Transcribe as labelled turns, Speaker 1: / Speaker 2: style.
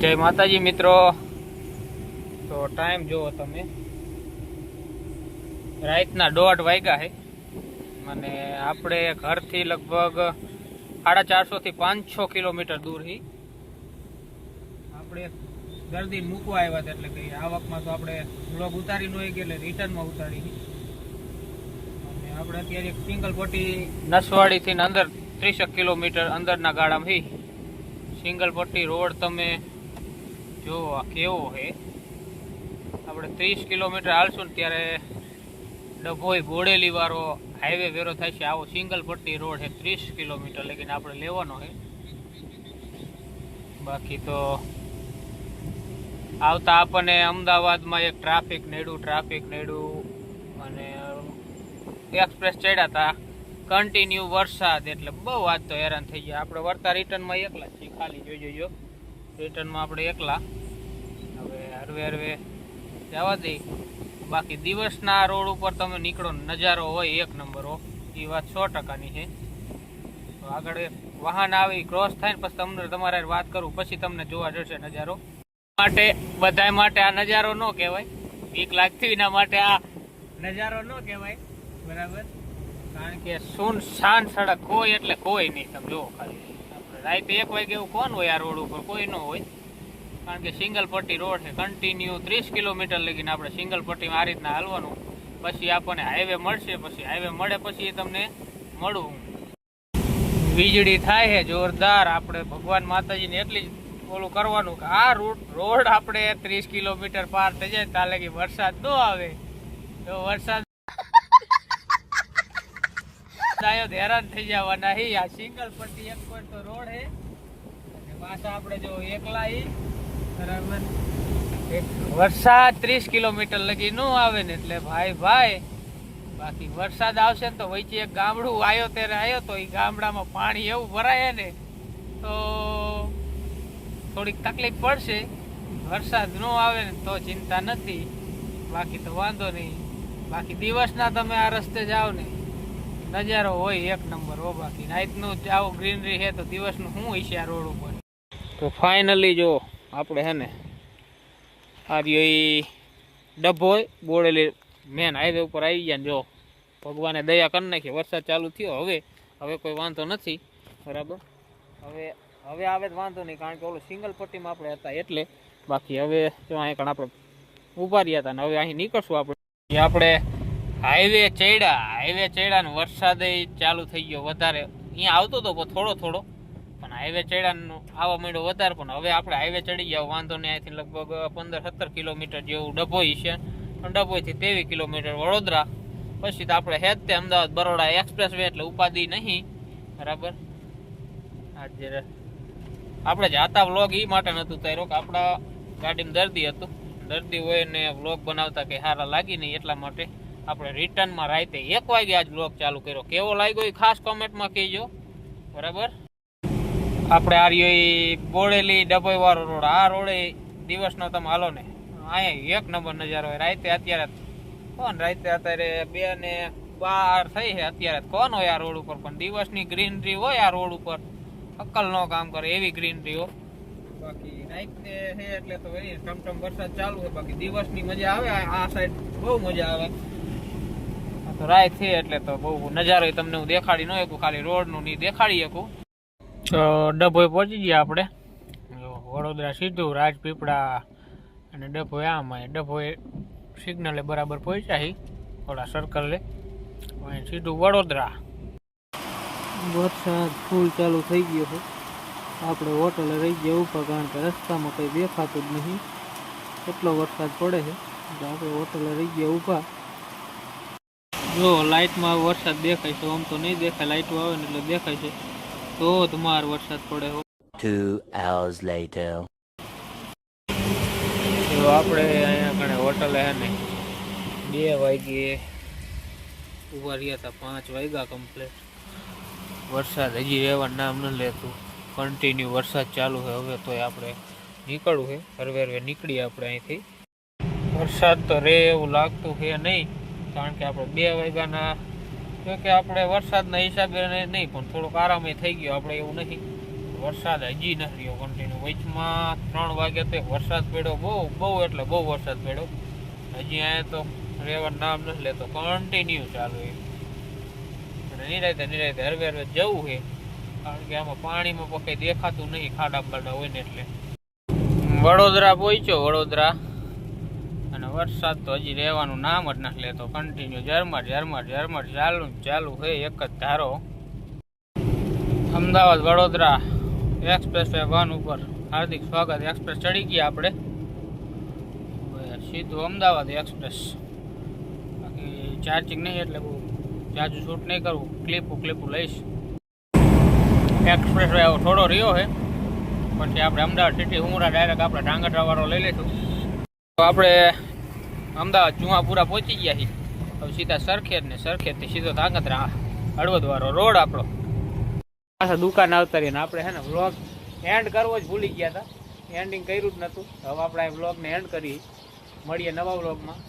Speaker 1: જય માતાજી મિત્રો. તો ટાઈમ જુઓ તમે. રાતના દોઢ વાગ્યા છે. અને આપણે ઘરથી લગભગ સાડા ચારસોથી પાંચસો કિલોમીટર દૂર હી. આપણે દર્દી મૂકવા આવ્યા હતા એટલે કે આવકમાં તો આપણે બ્લોગ ઉતારી નો એટલે રિટર્નમાં ઉતારી અને આપણે અત્યારે સિંગલ પોટી નસવાડીથી અંદર ત્રીસેક કિલોમીટર અંદરના ગાળામાં હી. સિંગલ પોટી રોડ તમે જો આ કેવો છે આપણે ત્રીસ કિલોમીટર હાલશું ને ત્યારે ડભોઈ બોડેલી વાળો હાઈવે વેરો થાય છે. આવો સિંગલ પટ્ટી રોડ છે ત્રીસ કિલોમીટર લેકિન આપણે લેવાનો છે બાકી તો આવતા આપણને અમદાવાદમાં એક ટ્રાફિક નેડું ટ્રાફિક નેડું અને એક્સપ્રેસ ચડ્યા હતા કન્ટિન્યુ વરસાદ એટલે બહુ આજ તો હેરાન થઈ ગયા. આપણે વળતા રિટર્નમાં એકલા છીએ, ખાલી જોઈ જોજો રિટર્નમાં આપણે એકલા. હવે હરવે હરવે જવા દઈ. બાકી દિવસના રોડ ઉપર તમે નીકળો નજારો હોય એક નંબર એ વાત સો ટકાની છે. તો આગળ વાહન આવી ક્રોસ થાય ને પછી તમને તમારે વાત કરું, પછી તમને જોવા જશે નજારો. માટે, બધાય માટે આ નજારો ન કહેવાય. બીક લાગતી એના માટે આ નજારો ન કહેવાય. બરાબર? કારણ કે સુન શાન સડક કોઈ એટલે કોઈ નહીં, તમે જુઓ ખાલી. રાતે એક વાગે એવું કોણ હોય આ રોડ ઉપર? કોઈ ન હોય. કારણ કે સિંગલ પટ્ટી રોડ છે. કન્ટિન્યુ ત્રીસ કિલોમીટર લગીને આપણે સિંગલ પટ્ટીમાં આ રીતના હાલવાનું. પછી આપણને હાઈવે મળશે, પછી હાઈવે મળે પછી તમને મળું. વીજળી થાય છે, જોરદાર. આપણે ભગવાન માતાજીને એટલી જ ઓલું કરવાનું કે આ રૂટ રોડ આપણે ત્રીસ કિલોમીટર પાર થઈ જાય ત્યાં લગી વરસાદ તો આવે. તો વરસાદ સાહેબ હેરાન થઈ જવાના હી. આ સિંગલ પટ્ટી એક પર તો રોડ હે. અને પાછા આપણે જો એકલા હી બરાબર. વરસાદ ત્રીસ કિલોમીટર લગી ન આવે ને એટલે ભાઈ ભાઈ, બાકી વરસાદ આવશે ને તો વચ્ચે એક ગામડું આવ્યો ત્યારે આવ્યો તો એ ગામડામાં પાણી એવું ભરાય ને તો થોડીક તકલીફ પડશે. વરસાદ ન આવે ને તો ચિંતા નથી. બાકી તો વાંધો નહીં. બાકી દિવસના તમે આ રસ્તે જાઓ ને. નજારો હોય એક નંબર હો બાકી. જ આવો ગ્રીનરી છે તો દિવસનું શું હશે આ રોડ ઉપર? તો ફાઇનલી જો આપણે હે ને આ રહ્યો ઈ ડભોઈ બોડેલી મેન હાઈવે ઉપર આવી ગયા ને જો. ભગવાને દયા કરી નાખી, વરસાદ ચાલુ થયો. હવે હવે કોઈ વાંધો નથી. બરાબર? હવે હવે આવે તો વાંધો નહીં, કારણ કે ઓલું સિંગલ પટ્ટીમાં આપણે હતા એટલે. બાકી હવે જો અહીં કણ આપણે ઊભા રહ્યા હતા ને હવે અહીં નીકળશું આપણે. આપણે હાઈવે ચડ્યા હાઈવે ચડ્યા ને વરસાદ ચાલુ થઈ ગયો વધારે. અહીંયા આવતો હતો થોડો થોડો, પણ હાઈવે ચડ્યાનો આવવા માંડ્યો વધારે. પણ હવે આપણે હાઈવે ચડી ગયા, વાંધો નહીં, અહીંથી લગભગ પંદર સત્તર કિલોમીટર જેવું ડભોઈ છે. પણ ડભોઈથી ત્રેવીસ કિલોમીટર વડોદરા. પછી તો આપણે હેજ તે અમદાવાદ બરોડા એક્સપ્રેસ વે એટલે ઉપાધિ નહીં. બરાબર? આજે આપણે જાતા વ્લોગ એ માટે નહોતું તાર્યો કે આપણા ગાડીમાં દર્દી હતું. દર્દી હોય ને વ્લોગ બનાવતા કે સારા લાગી નહીં એટલા માટે. આપણે રિટર્નમાં રાતે એક વાગે આજ બ્લોગ ચાલુ કર્યો. કેવો લાગ્યો એ ખાસ કોમેન્ટમાં કહેજો. બરાબર? આપણે આ રહ્યો એ બોળેલી ડબોઈવાળો રોડ. આ રોડે દિવસનો તમે હાલો ને. અહીંયા એક નંબર નજારો હોય. રાતે અત્યારે કોણ? રાતે અત્યારે બે ને બાર થઈ છે અત્યારે. કોણ હોય આ રોડ ઉપર? પણ દિવસની ગ્રીનરી હોય આ રોડ ઉપર. અક્કલ નો કામ કરે એવી ગ્રીનરી હો. બાકી રાતે છે એટલે તો ટમટમ વરસાદ ચાલુ છે બાકી દિવસની મજા આવે. આ સાઈડ બહુ મજા આવે. રાત છે એટલે તો બહુ નજારો તમને હું દેખાડી ન શકું, ખાલી રોડનું નહીં દેખાડી શકું. તો ડભોઈ પહોંચી ગયા આપણે. વડોદરા સીધું, રાજપીપળા અને ડભોઈ આમ ડભોઈ સિગ્નલે બરાબર પહોંચ્યા થોડા સર્કલે સીધું વડોદરા. વરસાદ ફૂલ ચાલુ થઈ ગયો છે. આપણે હોટલે રહી ગયા ઉપર કારણ કે રસ્તામાં કંઈ દેખાતું જ નહીં. એટલો વરસાદ પડે છે. આપણે હોટલે રહી ગયા ઊભા જો લાઇટમાં વરસાદ દેખાય છે આમ તો નહીં દેખાય લાઇટો આવે ને એટલે દેખાય છે. તો ધમાર વરસાદ પડે હો.
Speaker 2: Two hours later.
Speaker 1: તો આપણે અહીંયા કણે હોટલ હે ને બે વાગ્યે ઊભા રહ્યા હતા પાંચ વાગ્યા કમ્પ્લીટ વરસાદ હજી રહેવા નામ ન લેતું. કન્ટિન્યુ વરસાદ ચાલુ છે હવે તોય આપણે નીકળવું છે. હરવે હરવે નીકળીએ આપણે અહીંથી. વરસાદ તો રે એવું લાગતું છે નહીં. કારણ કે આપણે બે વાગ્યાના કે આપણે વરસાદના હિસાબે નહીં, પણ થોડોક આરામે થઈ ગયો, આપણે એવું નહીં વરસાદ હજી નથી રહ્યો કન્ટિન્યુ વચમાં ત્રણ વાગે તો વરસાદ પડ્યો, બહુ બહુ એટલે બહુ વરસાદ પડ્યો. હજી અહીંયા તો રહેવાનું નામ નથી લેતો કન્ટિન્યુ ચાલુ એ નિરાયતે નિરાયતે હરવે હરવે જવું છે. કારણ કે આમાં પાણીમાં પકાઈ કંઈ દેખાતું નહીં ખાડા બાડા હોય ને એટલે. વડોદરા પહોંચ્યો, વડોદરા. વરસાદ તો હજી રહેવાનું નામ જ નથી લેતો. કન્ટિન્યુ ઝરમર ઝરમર ઝરમર ચાલુ ચાલુ છે એક જ ધારો. Ahmedabad Vadodara expressway one ઉપર. હાર્દિક સ્વાગત. એક્સપ્રેસ ચડી ગયા આપણે. સીધું અમદાવાદ એક્સપ્રેસ બાકી ચાર્જિંગ નહીં એટલે બહુ ચાર્જ શૂટ નહીં કરવું. ક્લિપું ક્લિપું લઈશ. એક્સપ્રેસ વે થોડો રહ્યો છે પછી આપણે અમદાવાદ સિટી ઉમરા ડાયરેક્ટ આપણે ઢાંગધ્રાવાળો લઈ લઈશું. તો આપણે અમદાવાદ જુહાપુરા પહોંચી ગયા છીએ. હવે સીધા સરખેજ ને સરખેજથી સીધો ધાંગધ્રા હળવદવાળો રોડ આપણો. પાછા દુકાન આવતા રહીને આપણે હે ને વ્લોગ એન્ડ કરવો જ ભૂલી ગયા હતા. એન્ડિંગ કર્યું જ નહોતું હવે આપણે આ વ્લોગને એન્ડ કરી મળીએ નવા વ્લોગમાં